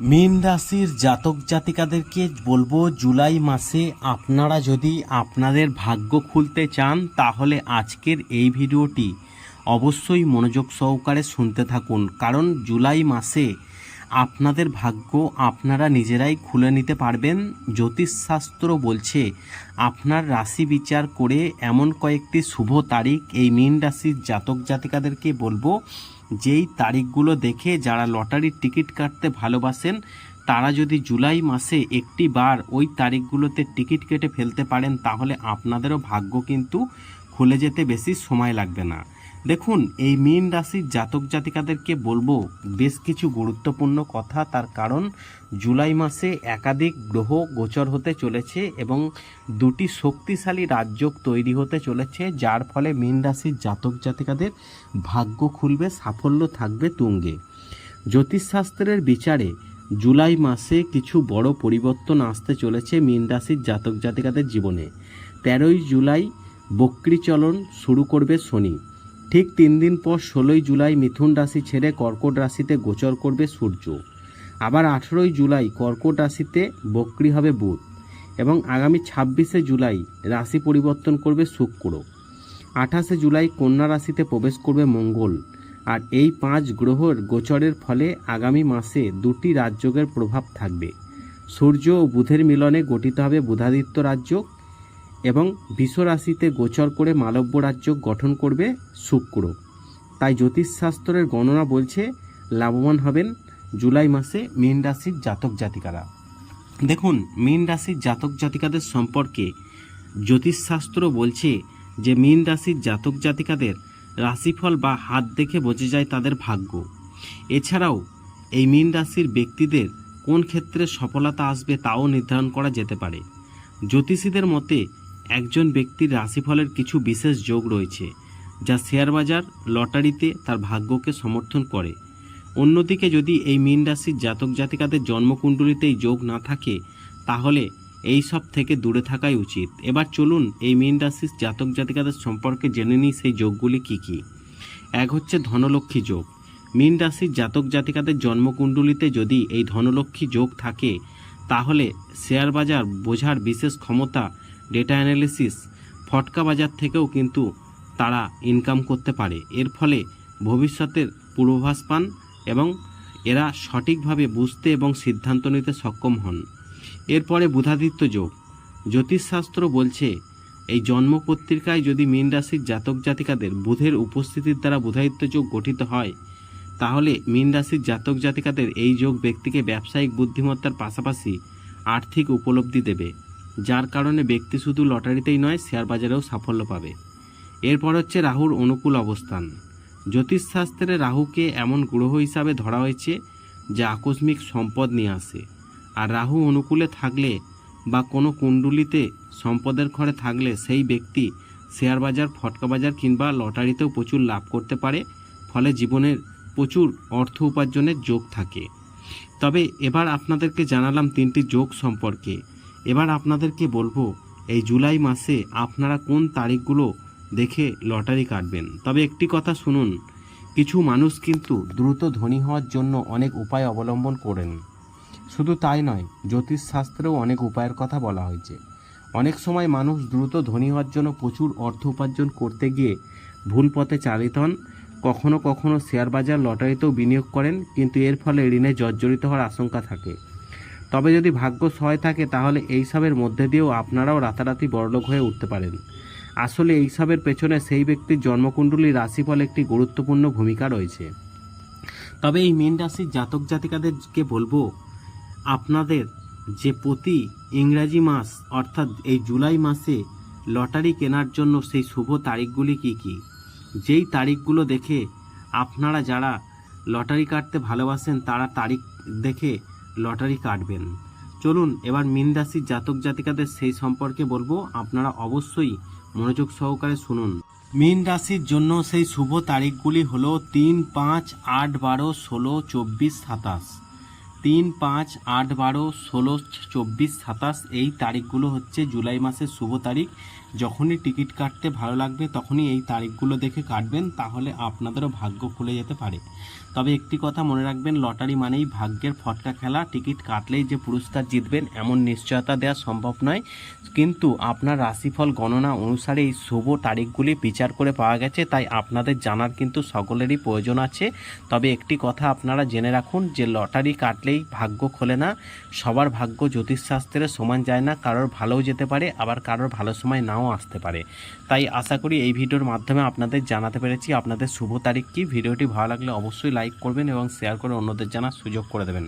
মীন রাশির জাতক জাতিকাদেরকে বলব, জুলাই মাসে আপনারা যদি আপনাদের ভাগ্য খুলতে চান, তাহলে আজকের এই ভিডিওটি অবশ্যই মনোযোগ সহকারে শুনতে থাকুন। কারণ জুলাই মাসে আপনাদের ভাগ্য আপনারা নিজেরাই খুলে নিতে পারবেন। জ্যোতিষশাস্ত্র বলছে, আপনার রাশি বিচার করে এমন কয়েকটি শুভ তারিখ এই মীন রাশির জাতক জাতিকাদেরকে বলব যেই তারিখগুলো দেখে যারা লটারির টিকিট কাটতে ভালোবাসেন, তারা যদি জুলাই মাসে একটি বার ওই তারিখগুলোতে টিকিট কেটে ফেলতে পারেন, তাহলে আপনাদেরও ভাগ্য কিন্তু খুলে যেতে বেশি সময় লাগবে না। দেখুন, এই মীন রাশির জাতক জাতিকাদেরকে বলব, বেশ কিছু গুরুত্বপূর্ণ কথা, তার কারণ জুলাই মাসে একাধিক গ্রহ গোচর হতে চলেছে এবং দুটি শক্তিশালী রাজ্য তৈরি হতে চলেছে, যার ফলে মীন রাশির জাতক জাতিকাদের ভাগ্য খুলবে, সাফল্য থাকবে তুঙ্গে। জ্যোতিষশাস্ত্রের বিচারে জুলাই মাসে কিছু বড় পরিবর্তন আসতে চলেছে মীন রাশির জাতক জাতিকাদের জীবনে। তেরোই জুলাই বক্রি চলন শুরু করবে শনি। ঠিক তিন দিন পর ষোলোই জুলাই মিথুন রাশি ছেড়ে কর্কট রাশিতে গোচর করবে সূর্য। আবার আঠেরোই জুলাই কর্কট রাশিতে বক্রি হবে বুধ এবং আগামী ছাব্বিশে জুলাই রাশি পরিবর্তন করবে শুক্র। আঠাশে জুলাই কন্যা রাশিতে প্রবেশ করবে মঙ্গল আর এই পাঁচ গ্রহর গোচরের ফলে আগামী মাসে দুটি রাজযোগের প্রভাব থাকবে। সূর্য ও বুধের মিলনে গঠিত হবে বুধাদিত্য রাজযোগ এবং রাশিতে গোচর করে মালব্য রাজ্য গঠন করবে শুক্র। তাই জ্যোতিষশাস্ত্রের গণনা বলছে লাভবান হবেন জুলাই মাসে মীন রাশির জাতক জাতিকারা। দেখুন, মীন রাশির জাতক জাতিকাদের সম্পর্কে জ্যোতিষশাস্ত্র বলছে যে মীন রাশির জাতক জাতিকাদের রাশিফল বা হাত দেখে বোঝা যায় তাদের ভাগ্য। এছাড়াও এই মীন রাশির ব্যক্তিদের কোন ক্ষেত্রে সফলতা আসবে তাও নির্ধারণ করা যেতে পারে। জ্যোতিষীদের মতে একজন ব্যক্তির রাশিফলের কিছু বিশেষ যোগ রয়েছে, যা শেয়ার বাজার, লটারিতে তার ভাগ্যকে সমর্থন করে। অন্যদিকে যদি এই মীন রাশির জাতক জাতিকাদের জন্মকুণ্ডলিতে যোগ না থাকে, তাহলে এই সব থেকে দূরে থাকাই উচিত। এবার চলুন এই মীন রাশির জাতক জাতিকাদের সম্পর্কে জেনে নিই সেই যোগগুলি কি কি। এক হচ্ছে ধনলক্ষ্মী যোগ। মীন রাশির জাতক জাতিকাদের জন্মকুণ্ডলিতে যদি এই ধনলক্ষ্মী যোগ থাকে, তাহলে শেয়ার বাজার বোঝার বিশেষ ক্ষমতা ডেটা অ্যানালিসিস ফটকা বাজার থেকেও কিন্তু তারা ইনকাম করতে পারে। এর ফলে ভবিষ্যতের পূর্বাভাস পান এবং এরা সঠিকভাবে বুঝতে এবং সিদ্ধান্ত নিতে সক্ষম হন। এরপরে বুধাদিত্য যোগ। জ্যোতিষশাস্ত্র বলছে, এই জন্ম পত্রিকায় যদি মীন রাশির জাতক জাতিকাদের বুধের উপস্থিতির দ্বারা বুধাদিত্য যোগ গঠিত হয়, তাহলে মীন রাশির জাতক জাতিকাদের এই যোগ ব্যক্তিকে ব্যবসায়িক বুদ্ধিমত্তার পাশাপাশি আর্থিক উপলব্ধি দেবে। যার কারণে ব্যক্তি শুধু লটারিতেই নয়, শেয়ার বাজারেও সাফল্য পাবে। এরপর হচ্ছে রাহুর অনুকূল অবস্থান। জ্যোতিষশাস্ত্রে রাহুকে এমন গ্রহ হিসাবে ধরা হয়েছে যা আকস্মিক সম্পদ নিয়ে আসে। আর রাহু অনুকূলে থাকলে বা কোনো কুণ্ডুলিতে সম্পদের ঘরে থাকলে সেই ব্যক্তি শেয়ার বাজার, ফটকা বাজার কিংবা লটারিতেও প্রচুর লাভ করতে পারে, ফলে জীবনের প্রচুর অর্থ উপার্জনের যোগ থাকে। তবে এবার আপনাদেরকে জানালাম তিনটি যোগ সম্পর্কে। এবার আপনাদেরকে বলব, এই জুলাই মাসে আপনারা কোন তারিখগুলো দেখে লটারি কাটবেন। তবে একটি কথা শুনুন, কিছু মানুষ কিন্তু দ্রুত ধনী হওয়ার জন্য অনেক উপায় অবলম্বন করেন। শুধু তাই নয়, জ্যোতিষশাস্ত্রেও অনেক উপায়ের কথা বলা হয়েছে। অনেক সময় মানুষ দ্রুত ধনী হওয়ার জন্য প্রচুর অর্থ উপার্জন করতে গিয়ে ভুল পথে চালিত হন। কখনো কখনো শেয়ার বাজার লটারিতেও বিনিয়োগ করেন, কিন্তু এর ফলে ঋণে জর্জরিত হওয়ার আশঙ্কা থাকে। তবে যদি ভাগ্য সহায় থাকে, তাহলে এইসবের মধ্যে দিয়েও আপনারাও রাতারাতি বড়লোক হয়ে উঠতে পারেন। আসলে এইসবের পেছনে সেই ব্যক্তির জন্মকুণ্ডলীর রাশিফল একটি গুরুত্বপূর্ণ ভূমিকা রয়েছে। তবে এই মীন রাশির জাতক জাতিকাদেরকে বলব, আপনাদের যে প্রতি ইংরাজি মাস, অর্থাৎ এই জুলাই মাসে লটারি কেনার জন্য সেই শুভ তারিখগুলি কি কি? যেই তারিখগুলো দেখে আপনারা যারা লটারি কাটতে ভালোবাসেন, তারা তারিখ দেখে লটারি কাটবেন। চলুন, এবার মীন রাশির জাতক জাতিকাদের সেই সম্পর্কে বলব। আপনারা অবশ্যই মনোযোগ সহকারে শুনুন। মীন রাশির জন্য সেই শুভ তারিখগুলি হলো তিন পাঁচ আট বারো ষোলো চব্বিশ সাতাশ। তিন, পাঁচ, আট, বারো, ষোলো, চব্বিশ, সাতাশ এই তারিখগুলো হচ্ছে জুলাই মাসের শুভ তারিখ। যখনই টিকিট কাটতে ভালো লাগবে তখনই এই তারিখগুলো দেখে কাটবেন, তাহলে আপনাদেরও ভাগ্য খুলে যেতে পারে। তবে একটি কথা মনে রাখবেন, লটারি মানেই ভাগ্যের ফটকা খেলা। টিকিট কাটলেই যে পুরস্কার জিতবেন এমন নিশ্চয়তা দেওয়া সম্ভব নয়। কিন্তু আপনার রাশিফল গণনা অনুসারে এই শুভ তারিখগুলি বিচার করে পাওয়া গেছে, তাই আপনাদের জানার কিন্তু সকলেরই প্রয়োজন আছে। তবে একটি কথা আপনারা জেনে রাখুন, যে লটারি কাটলেই ভাগ্য খোলে না, সবার ভাগ্য জ্যোতিষশাস্ত্রে সমান যায় না, কারোর ভালোও যেতে পারে, আবার কারোর ভালো সময় নাও আসতে পারে। তাই আশা করি এই ভিডিওর মাধ্যমে আপনাদের জানাতে পেরেছি, আপনাদের শুভ তারিখ কি? ভিডিওটি ভালো লাগলে অবশ্যই লাইক করবেন এবং শেয়ার করে অন্যদের জানার সুযোগ করে দেবেন।